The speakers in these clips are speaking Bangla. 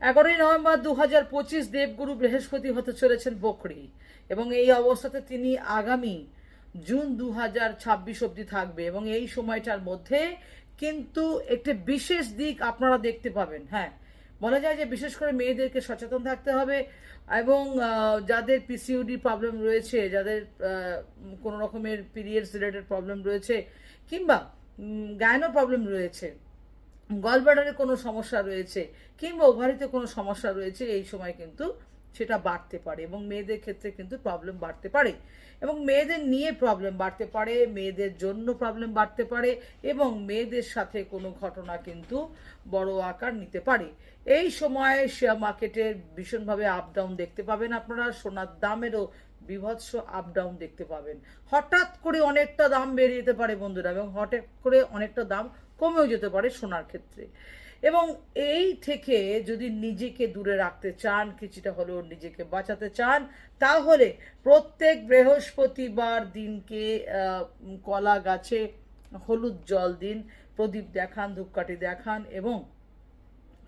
এগারোই নভেম্বর দু হাজার পঁচিশ দেবগুরু বৃহস্পতি হতে চলেছেন বকরি এবং এই অবস্থাতে তিনি আগামী জুন দু হাজার ছাব্বিশ অব্দি থাকবে এবং এই সময়টার মধ্যে কিন্তু একটি বিশেষ দিক আপনারা দেখতে পাবেন হ্যাঁ। বলা যায় যে বিশেষ করে মেয়েদেরকে সচেতন থাকতে হবে এবং যাদের পিসিউডি প্রবলেম রয়েছে, যাদের কোনো রকমের পিরিয়ডস রিলেটেড প্রবলেম রয়েছে কিংবা গায়নো প্রবলেম রয়েছে গলব্লাডারে কোনো সমস্যা রয়েছে কিংবা ওভারিতে কোনো সমস্যা রয়েছে, এই সময় কিন্তু সেটা বাড়তে পারে এবং মেয়েদের ক্ষেত্রে কিন্তু প্রবলেম বাড়তে পারে। এবং মেয়েদের নিয়ে প্রবলেম বাড়তে পারে, মেয়েদের জন্য প্রবলেম বাড়তে পারে এবং মেয়েদের সাথে কোনো ঘটনা কিন্তু বড় আকার নিতে পারে। এই সময় শেয়ার মার্কেটের ভীষণভাবে আপ ডাউন দেখতে পাবেন আপনারা, সোনার দামেরও বিভৎস আপ ডাউন দেখতে পাবেন। হঠাৎ করে অনেকটা দাম বেড়ে যেতে পারে বন্ধুরা এবং হঠাৎ করে অনেকটা দাম কমেও যেতে পারে সোনার ক্ষেত্রে। এবং এই থেকে যদি নিজেকে দূরে রাখতে চান, কিছুটা হলেও নিজেকে বাঁচাতে চান, তাহলে প্রত্যেক বৃহস্পতিবার দিনকে কলা গাছে হলুদ জল দিন, প্রদীপ দেখান, ধূপকাঠি দেখান এবং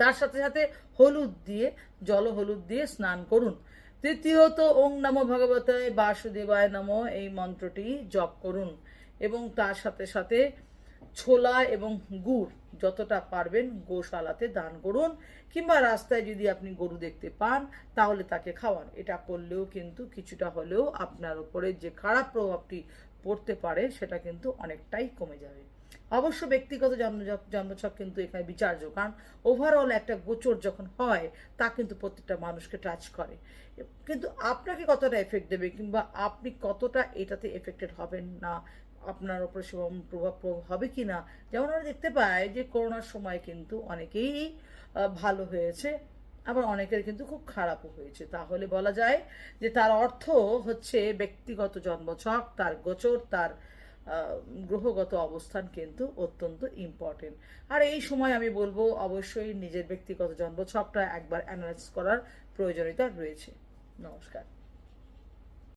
তার সাথে সাথে হলুদ দিয়ে, জল হলুদ দিয়ে স্নান করুন। তৃতীয়ত, ওং নমো ভগবতায় বাসুদেবায় নমো, এই মন্ত্রটি জপ করুন এবং তার সাথে সাথে ছোলা এবং গুড় যতটা পারবেন গোশালাতে দান করুন, কিংবা রাস্তায় যদি আপনি গরু দেখতে পান, তাহলে তাকে খাওয়ান। এটা করলেও কিন্তু কিছুটা হলেও আপনার উপরে যে খারাপ প্রভাবটি পড়তে পারে, সেটা কিন্তু অনেকটাই কমে যাবে। অবশ্য ব্যক্তিগত জন্ম জন্মছক কিন্তু এখানে বিচার্য, কারণ ওভারঅল একটা গোচর যখন হয়, তা কিন্তু প্রত্যেকটা মানুষকে টাচ করে। কিন্তু আপনাকে কতটা এফেক্ট দেবে, কিংবা আপনি কতটা এটাতে এফেক্টেড হবেন না আপনার উপরে সেরকম প্রভাব প্রভাব হবে কি না যেমন আমরা দেখতে পাই যে করোনার সময় কিন্তু অনেকেই ভালো হয়েছে, আবার অনেকের কিন্তু খুব খারাপও হয়েছে। তাহলে বলা যায় যে তার অর্থ হচ্ছে ব্যক্তিগত জন্মছক, তার গোচর, তার গ্রহগত অবস্থান কিন্তু অত্যন্ত ইম্পর্টেন্ট আর এই সময় আমি বলব অবশ্যই নিজের ব্যক্তিগত জন্মছকটা একবার অ্যানালাইজ করার প্রয়োজনীয়তা রয়েছে। নমস্কার।